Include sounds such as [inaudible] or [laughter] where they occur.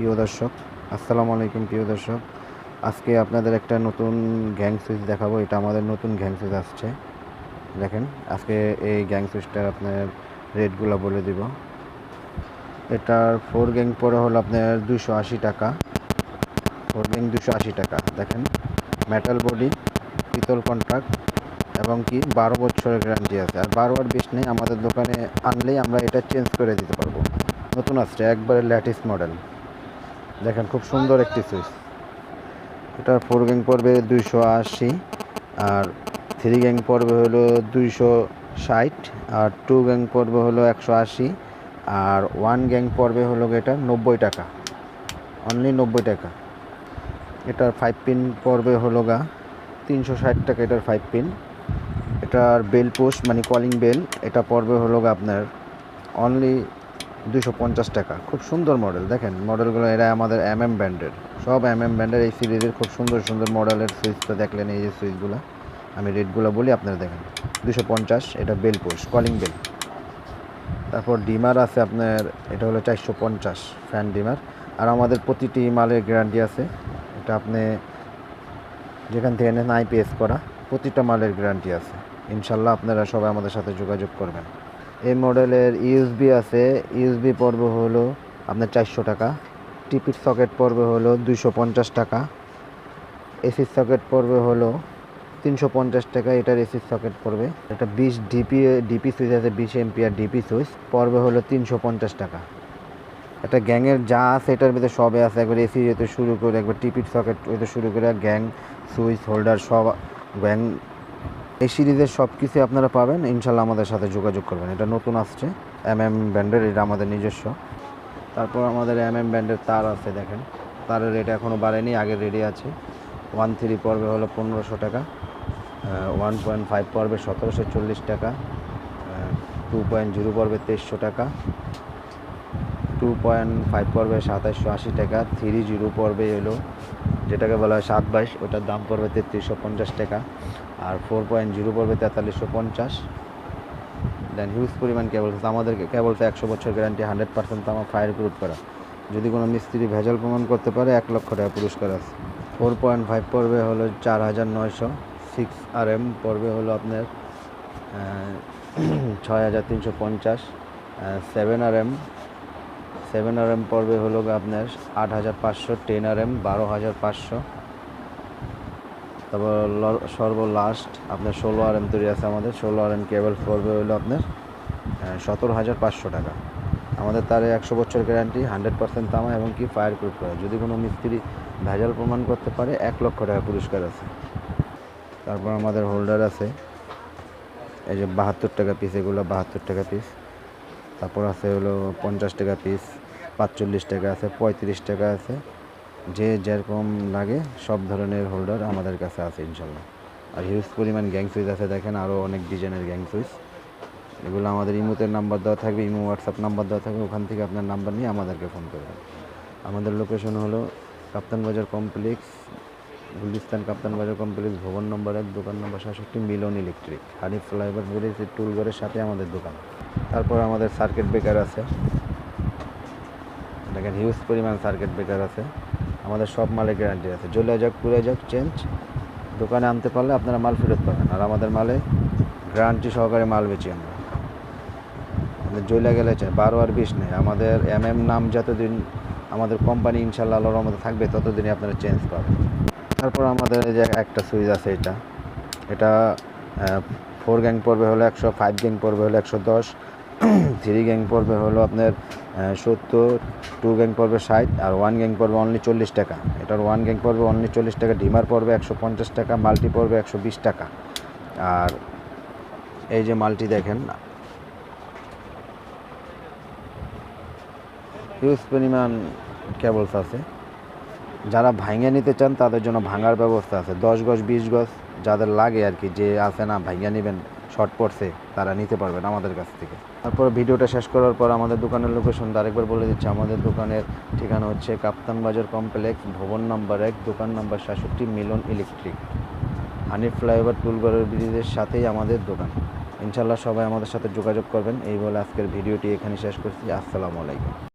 প্রিয় দর্শক, আসসালামু আলাইকুম প্রিয় দর্শক। আজকে আপনাদের একটা নতুন গ্যাং সুইচ দেখাবো, এটা আমাদের নতুন গ্যাং সুইচ আসছে। দেখেন, আজকে এই গ্যাং সুইচটার আপনার রেটগুলো বলে দিব। এটার ফোর গ্যাং পরে হলো আপনার দুশো আশি টাকা। ফোর গ্যাং দুশো আশি টাকা, দেখেন। মেটাল বডি পিতল কন্ট্রাক্ট এবং কি বারো বছরের গ্যারান্টি আছে। আর বারো আর বিশ নেই, আমাদের দোকানে আনলেই আমরা এটা চেঞ্জ করে দিতে পারব। নতুন আসছে, একবারে ল্যাটেস্ট মডেল দেখেন, খুব সুন্দর একটি সুইচ এটার ফোর গ্যাং পড়বে দুইশো আশি, আর থ্রি গ্যাং পড়বে হলো দুইশো ষাট, আর টু গ্যাং পড়বে হলো একশো আশি, আর ওয়ান গ্যাং পড়বে হলো এটা নব্বই টাকা। অনলি নব্বই টাকা। এটার ফাইভ পিন পড়বে হলো গা তিনশো ষাট টাকা এটার ফাইভ পিন এটার বেল পোস্ট মানে কলিং বেল এটা পড়বে হলো গা আপনার অনলি দুশো পঞ্চাশ টাকা। খুব সুন্দর মডেল দেখেন মডেলগুলো এরা আমাদের এম এম ব্র্যান্ডের সব এম এম ব্র্যান্ডের এই সিরিজের খুব সুন্দর সুন্দর মডেলের সুইচটা দেখলেন এই যে সুইচগুলো আমি রেটগুলো বলি, আপনারা দেখেন। দুশো পঞ্চাশ, এটা বেল পোস্ট কলিং বেল তারপর ডিমার আছে আপনার, এটা হলো চারশো পঞ্চাশ ফ্যান ডিমার। আর আমাদের প্রতিটি মালের গ্যারান্টি আছে। এটা আপনি যেখান থেকে নেন আইপিএস করা, প্রতিটা মালের গ্যারান্টি আছে। ইনশাল্লাহ আপনারা সবাই আমাদের সাথে যোগাযোগ করবেন। এই মডেলের ইউএসবি আছে। ইউএসবি পর্ব হলো আপনার চারশো টাকা। টিপির সকেট পড়বে হলো দুইশো পঞ্চাশ টাকা। এসির সকেট পড়বে হলো তিনশো পঞ্চাশ টাকা, এটার এসির সকেট পড়বে একটা বিশ ডিপি ডিপি সুইচ আছে, বিশ এমপিআর ডিপি সুইচ। পর্বে হলো তিনশো পঞ্চাশ টাকা। একটা গ্যাংয়ের যা আছে, এটার ভিতরে সবে আছে। একবার এসি হতে শুরু করে, একবার টিপির সকেট হতে শুরু করে, গ্যাং, সুইচ হোল্ডার, সব গ্যাং এই সিরিজের সব কিছু আপনারা পাবেন। ইনশাল্লাহ আমাদের সাথে যোগাযোগ করবেন। এটা নতুন আসছে। এম এম ব্র্যান্ডের এটা আমাদের নিজস্ব। তারপর আমাদের এম এম ব্র্যান্ডের তার আছে, দেখেন। তারের রেট এখনও বাড়েনি, আগে রেডি আছে। ওয়ান থ্রি পর্বে হলো পনেরোশো টাকা। ওয়ান পয়েন্ট ফাইভ পর্বে সতেরোশো চল্লিশ টাকা। টু পয়েন্ট জিরো পর্বে তেইশশো টাকা। টু পয়েন্ট ফাইভ পর্বে সাতাশশো আশি টাকা থ্রি জিরো পর্বে এলো যেটাকে বলা হয় সাত বাইশ, ওটার দাম পড়বে তেত্রিশশো পঞ্চাশ টাকা আর ফোর পয়েন্ট জিরো পড়বে তেতাল্লিশশো পঞ্চাশ। দেন হিউজ পরিমাণ কেবল আমাদেরকে কেবল তো একশো বছর গ্যারান্টি হান্ড্রেড পার্সেন্ট আমার ফায়ার প্রুফ করা। যদি কোনো মিস্ত্রি ভেজাল প্রমাণ করতে পারে, এক লক্ষ টাকা পুরস্কার আছে। ফোর পয়েন্ট ফাইভ পড়বে হলো চার হাজার নয়শো সিক্স আর এম পড়বে হলো আপনার [clears throat] ছয় হাজার তিনশো পঞ্চাশ seven R M seven R M পড়বে হলো আপনার আট হাজার পাঁচশো, টেন আর এম বারো হাজার পাঁচশো। তারপর সর্বলাস্ট আপনার ষোলো আর এম তৈরি আছে আমাদের। ষোলো আর এম কেবল পড়বে হলো আপনার সতেরো হাজার পাঁচশো টাকা। আমাদের তার একশো বছর গ্যারান্টি হান্ড্রেড পার্সেন্ট তামা এবং কি ফায়ার প্রুফ করা। যদি কোনো মিস্ত্রি ভেজাল প্রমাণ করতে পারে, এক লক্ষ টাকা পুরস্কার আছে। তারপর আমাদের হোল্ডার আছে, এই যে বাহাত্তর টাকা পিস এগুলো বাহাত্তর টাকা পিস তারপর আছে হলো পঞ্চাশ টাকা পিস পাঁচচল্লিশ টাকা আছে, পঁয়ত্রিশ টাকা আছে। যে যেরকম লাগে সব ধরনের হোল্ডার আমাদের কাছে আছে ইনশাল্লাহ। আর হিউজ পরিমাণ গ্যাং সুইচ আছে, দেখেন আরও অনেক ডিজাইনের গ্যাং সুইচ এগুলো আমাদের ইমোতের নাম্বার দেওয়া থাকবে, ইমো হোয়াটসঅ্যাপ নাম্বার দেওয়া থাকবে, ওখান থেকে আপনার নাম্বার নিয়ে আমাদেরকে ফোন করবেন। আমাদের লোকেশন হলো কাপ্তান বাজার কমপ্লেক্স গুলিস্তান কাপ্তান বাজার কমপ্লেক্স ভবন নম্বর এক, দোকান নম্বর সাতষট্টি, Milan electric. Hanif flyover bridge টুলঘরের সাথে আমাদের দোকান। তারপর আমাদের সার্কিট ব্রেকার আছে। দেখেন হিউজ পরিমাণ সার্কিট ব্রেকার আছে। আমাদের সব মালের গ্যারান্টি আছে। জ্বলে যাক পুড়ে যাক চেঞ্জ দোকানে আনতে পারলে আপনারা মাল ফেরত পাবেন। আর আমাদের মালে গ্যারান্টি সহকারে মাল বেচি আমরা। জ্বলে গেলে চাই, বারো আর বিশ নেই। আমাদের এম এম নাম যতদিন আমাদের কোম্পানি ইনশাল্লাহ আল্লাহর মধ্যে থাকবে, ততদিনই আপনারা চেঞ্জ পাবেন। তারপর আমাদের এই যে একটা সুইচ আছে এটা। এটা ফোর গ্যাং পড়বে হলো একশো ফাইভ গ্যাং পড়বে হলো একশো দশ থ্রি গ্যাং পড়বে হলো আপনার সত্তর টু গ্যাং পড়বে ষাট, আর ওয়ান গ্যাং পড়বে অনলি চল্লিশ টাকা। এটার ওয়ান গ্যাং পড়বে অনলি চল্লিশ টাকা, ডিমার পড়বে একশো পঞ্চাশ টাকা, মাল্টি পড়বে একশো বিশ টাকা। আর এই যে মাল্টি দেখেন হিউজ পরিমাণ কেবলস আছে। যারা ভাঙিয়ে নিতে চান, তাদের জন্য ভাঙার ব্যবস্থা আছে। দশ গজ, বিশ গজ যাদের লাগে আর কি, যে আছে না ভাঙিয়ে নেবেন, শর্ট পড়ছে, তারা নিতে পারবেন আমাদের কাছ থেকে। তারপর ভিডিওটা শেষ করার পর আমাদের দোকানের লোকেশন আরেকবার বলে দিচ্ছি, আমাদের দোকানের ঠিকানা হচ্ছে কাপ্তান বাজার কমপ্লেক্স ভবন নাম্বার এক, দোকান নাম্বার সাতষট্টি, মিলন ইলেকট্রিক হানিফ ফ্লাইওভার টুলগড়ের ব্রিজের সাথেই আমাদের দোকান। ইনশাল্লাহ সবাই আমাদের সাথে যোগাযোগ করবেন। এই বলে আজকের ভিডিওটি এখানে শেষ করছি। আসসালামু আলাইকুম।